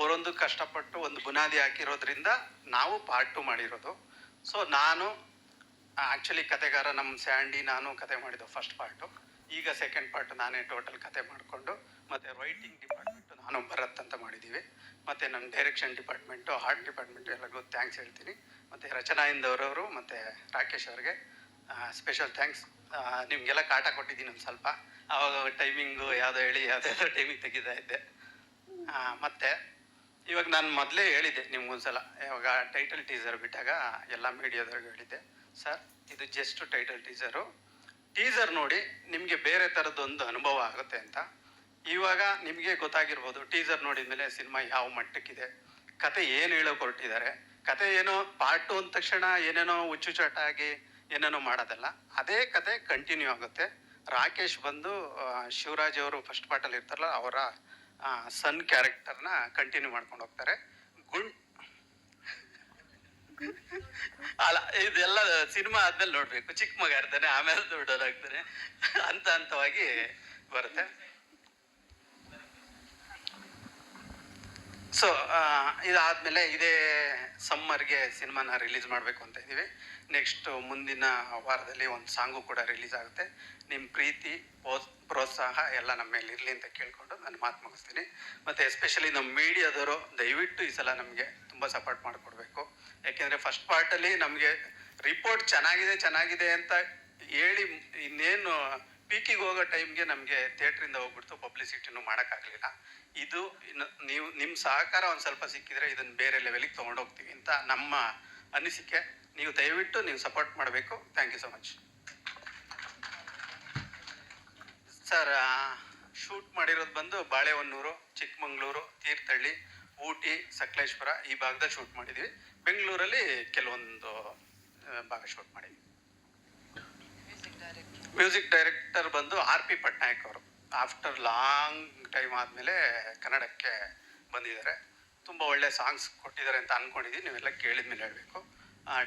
ಅವರೊಂದು ಕಷ್ಟಪಟ್ಟು ಒಂದು ಬುನಾದಿ ಹಾಕಿರೋದ್ರಿಂದ ನಾವು ಪಾರ್ಟ್ ಟು ಮಾಡಿರೋದು. ಸೊ ನಾನು ಆ್ಯಕ್ಚುಲಿ ಕತೆಗಾರ ನಮ್ಮ ಸ್ಯಾಂಡಿ ನಾನು ಕತೆ ಮಾಡಿದ್ದು ಫಸ್ಟ್ ಪಾರ್ಟು ಈಗ ಸೆಕೆಂಡ್ ಪಾರ್ಟ್ ನಾನೇ ಟೋಟಲ್ ಕತೆ ಮಾಡಿಕೊಂಡು, ಮತ್ತು ರೈಟಿಂಗ್ ಡಿಪಾರ್ಟ್ಮೆಂಟು ನಾನು ಭರತ್ ಅಂತ ಮಾಡಿದ್ದೀವಿ. ಮತ್ತು ನಮ್ಮ ಡೈರೆಕ್ಷನ್ ಡಿಪಾರ್ಟ್ಮೆಂಟು ಹಾರ್ಟ್ ಡಿಪಾರ್ಟ್ಮೆಂಟು ಎಲ್ಲರಿಗೂ ಥ್ಯಾಂಕ್ಸ್ ಹೇಳ್ತೀನಿ. ಮತ್ತು ರಚನಾ ಇಂದವರವರು ಮತ್ತು ರಾಕೇಶ್ ಅವ್ರಿಗೆ ಸ್ಪೆಷಲ್ ಥ್ಯಾಂಕ್ಸ್ ನಿಮಗೆಲ್ಲ ಕಾಟ ಕೊಟ್ಟಿದ್ದೀನಿ ಒಂದು ಸ್ವಲ್ಪ. ಆವಾಗ ಟೈಮಿಂಗು ಯಾವುದೋ ಹೇಳಿ, ಯಾವುದೋ ಟೈಮಿಂಗ್ ತೆಗಿತಾ ಇದ್ದೆ. ಮತ್ತು ಮತ್ತೆ ಇವಾಗ ನಾನು ಮೊದಲೇ ಹೇಳಿದ್ದೆ ನಿಮ್ಗೊಂದ್ಸಲ, ಇವಾಗ ಟೈಟಲ್ ಟೀಸರ್ ಬಿಟ್ಟಾಗ ಎಲ್ಲ ಮೀಡಿಯಾದವ್ರಿಗೆ ಹೇಳಿದ್ದೆ. ಸರ್ ಇದು ಜಸ್ಟ್ ಟೈಟಲ್ ಟೀಸರು ಟೀಸರ್ ನೋಡಿ ನಿಮಗೆ ಬೇರೆ ಥರದ್ದೊಂದು ಅನುಭವ ಆಗುತ್ತೆ ಅಂತ. ಇವಾಗ ನಿಮಗೆ ಗೊತ್ತಾಗಿರ್ಬೋದು ಟೀಸರ್ ನೋಡಿದ ಮೇಲೆ ಸಿನಿಮಾ ಯಾವ ಮಟ್ಟಕ್ಕಿದೆ. ಕತೆ ಏನು ಹೇಳೋಕೆ ಹೊರಟಿದ್ದಾರೆ ಕತೆ ಏನೋ ಪಾರ್ಟ್ ಅಂದ ತಕ್ಷಣ ಏನೇನೋ ಹುಚ್ಚುಚಾಟಾಗಿ ಏನೇನೋ ಮಾಡೋದಲ್ಲ, ಅದೇ ಕತೆ ಕಂಟಿನ್ಯೂ ಆಗುತ್ತೆ. ರಾಕೇಶ್ ಬಂದು ಶಿವರಾಜ್ ಅವರು ಫಸ್ಟ್ ಪಾರ್ಟಲ್ಲಿ ಇರ್ತಾರಲ್ಲ, ಅವರ ಸನ್ ಕ್ಯಾರೆಕ್ಟರ್ನ ಕಂಟಿನ್ಯೂ ಮಾಡ್ಕೊಂಡು ಹೋಗ್ತಾರೆ. ಗುಂಡ್ ಅಲ್ಲ, ಇದೆಲ್ಲ ಸಿನಿಮಾ ಆದ್ಮೇಲೆ ನೋಡ್ಬೇಕು. ಚಿಕ್ಕ ಮಗ ಇರ್ತಾನೆ, ಆಮೇಲೆ ದೊಡ್ಡದಾಗ್ತಾನೆ ಹಂತ ಹಂತವಾಗಿ ಬರುತ್ತೆ. ಸೊ ಇದಾದ್ಮೇಲೆ ಇದೇ ಸಮ್ಮರ್ಗೆ ಸಿನಿಮಾನ ರಿಲೀಸ್ ಮಾಡಬೇಕು ಅಂತ ಇದ್ದೀವಿ. ನೆಕ್ಸ್ಟ್ ಮುಂದಿನ ವಾರದಲ್ಲಿ ಒಂದು ಸಾಂಗು ಕೂಡ ರಿಲೀಸ್ ಆಗುತ್ತೆ. ನಿಮ್ಮ ಪ್ರೀತಿ, ಪೋಸ್ ಪ್ರೋತ್ಸಾಹ ಎಲ್ಲ ನಮ್ಮ ಮೇಲೆ ಇರಲಿ ಅಂತ ಕೇಳಿಕೊಂಡು ನಾನು ಮಾತು ಮುಗಿಸ್ತೀನಿ. ಮತ್ತು ಎಸ್ಪೆಷಲಿ ನಮ್ಮ ಮೀಡಿಯಾದವರು ದಯವಿಟ್ಟು ಈ ಸಲ ನಮಗೆ ತುಂಬ ಸಪೋರ್ಟ್ ಮಾಡಿಕೊಡ್ಬೇಕು. ಯಾಕೆಂದರೆ ಫಸ್ಟ್ ಪಾರ್ಟಲ್ಲಿ ನಮಗೆ ರಿಪೋರ್ಟ್ ಚೆನ್ನಾಗಿದೆ ಚೆನ್ನಾಗಿದೆ ಅಂತ ಹೇಳಿ ಇನ್ನೇನು ಪೀಕಿಗೆ ಹೋಗೋ ಟೈಮ್ಗೆ ನಮಗೆ ಥಿಯೇಟ್ರಿಂದ ಹೋಗ್ಬಿಡ್ತು ಪಬ್ಲಿಸಿಟಿನೂ ಮಾಡೋಕ್ಕಾಗಲಿಲ್ಲ. ಇದು ನೀವು ನಿಮ್ಮ ಸಹಕಾರ ಒಂದು ಸ್ವಲ್ಪ ಸಿಕ್ಕಿದ್ರೆ ಇದನ್ನು ಬೇರೆ ಲೆವೆಲಿಗೆ ತೊಗೊಂಡೋಗ್ತೀವಿ ಅಂತ ನಮ್ಮ ಅನಿಸಿಕೆ. ನೀವು ದಯವಿಟ್ಟು ನೀವು ಸಪೋರ್ಟ್ ಮಾಡಬೇಕು. Thank you so much sir shoot ಮಾಡಿರೋದು ಬಂದು ಬಾಳೆಹೊನ್ನೂರು ಚಿಕ್ಕಮಗಳೂರು ತೀರ್ಥಹಳ್ಳಿ ಊಟಿ ಸಕಲೇಶ್ವರ ಈ ಭಾಗದಲ್ಲಿ ಶೂಟ್ ಮಾಡಿದ್ವಿ. ಬೆಂಗಳೂರಲ್ಲಿ ಕೆಲವೊಂದು ಭಾಗ ಶೂಟ್ ಮಾಡಿದ್ವಿ. ಮ್ಯೂಸಿಕ್ ಡೈರೆಕ್ಟರ್ ಬಂದು ಆರ್ ಪಿ ಪಟ್ನಾಯಕ್ ಅವರು. ಆಫ್ಟರ್ ಲಾಂಗ್ ಟೈಮ್ ಆದಮೇಲೆ ಕನ್ನಡಕ್ಕೆ ಬಂದಿದ್ದಾರೆ. ತುಂಬ ಒಳ್ಳೆ ಸಾಂಗ್ಸ್ ಕೊಟ್ಟಿದ್ದಾರೆ ಅಂತ ಅಂದ್ಕೊಂಡಿದ್ದೀನಿ ನೀವೆಲ್ಲ ಕೇಳಿದ ಮೇಲೆ ಹೇಳಬೇಕು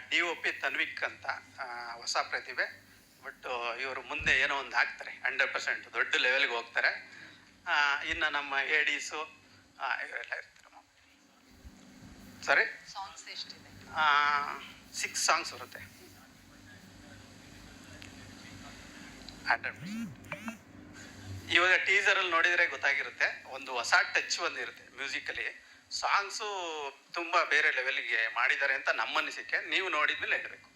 ಡಿ ಒ ಪಿ ತನ್ವಿಕ್ ಅಂತ ಹೊಸ ಪ್ರತಿಭೆ. ಬಟ್ ಇವರು ಮುಂದೆ ಏನೋ ಒಂದು ಹಾಕ್ತಾರೆ ಹಂಡ್ರೆಡ್ ಪರ್ಸೆಂಟ್ ದೊಡ್ಡ ಲೆವೆಲ್ಗೆ ಹೋಗ್ತಾರೆ. ಇನ್ನು ನಮ್ಮ ಏಡೀಸು ಇವರೆಲ್ಲ ಇರ್ತಾರೆ ಸರಿ ಸಿಕ್ಸ್ ಸಾಂಗ್ಸ್ ಬರುತ್ತೆ. ಹಂಡ್ರೆಡ್ ಇವಾಗ ಟೀಸರಲ್ಲಿ ನೋಡಿದರೆ ಗೊತ್ತಾಗಿರುತ್ತೆ ಒಂದು ಹೊಸ ಟಚ್ ಬಂದಿರುತ್ತೆ ಮ್ಯೂಸಿಕಲಿ ಸಾಂಗ್ಸು ತುಂಬ ಬೇರೆ ಲೆವೆಲ್ಗೆ ಮಾಡಿದ್ದಾರೆ ಅಂತ ನಮ್ಮ ಅನಿಸಿಕೆ ನೀವು ನೋಡಿದ್ಮೇಲೆ ಹೇಳಬೇಕು.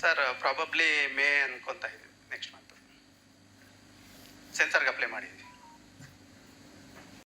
ಸರ್ ಪ್ರಾಬಬ್ಲಿ ಮೇ ಅನ್ಕೊತಾ ಇದ್ದೀವಿ ನೆಕ್ಸ್ಟ್ ಮಂತ್ ಸೆನ್ಸರ್ಗೆ ಅಪ್ಲೈ ಮಾಡಿದ್ವಿ.